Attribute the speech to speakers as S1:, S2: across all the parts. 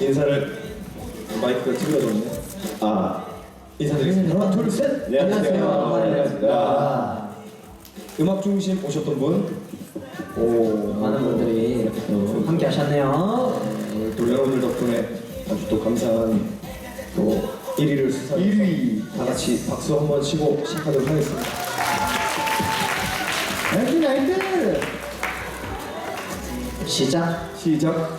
S1: 인사를 마이크가 찔러졌네. 아 인사드리겠습니다. 하나 둘 셋. 네, 안녕하세요. 반갑습니다.
S2: 아,
S1: 음악 중심 오셨던 분. 오
S2: 많은 분들이 이렇게 또 함께 하셨네요.
S1: 네, 또 여러분들 덕분에 아주 또 감사한 또 1위를 수상. 1위 다 같이 박수 한번 치고 시작하도록 하겠습니다.
S2: 나이트 나이트! 시작.
S1: 시작.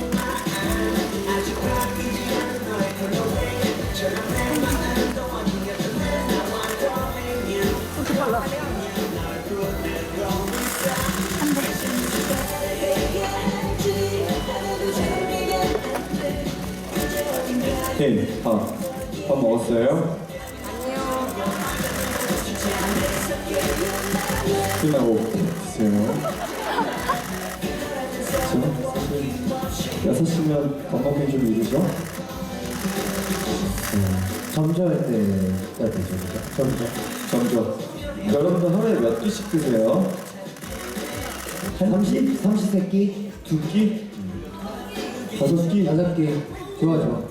S1: 네, 밥. 밥 먹었어요? 끝나고 드세요. 그쵸? 사실 6시면 밥 먹기 좀 이르죠?
S2: 점저할 때가 되죠, 그죠? 점저.
S1: 점점. 여러분들 하루에 몇 끼씩 드세요?
S2: 삼시, 삼시세끼?
S1: 두 끼? 다섯 끼?
S2: 다섯 끼. 좋아, 좋아.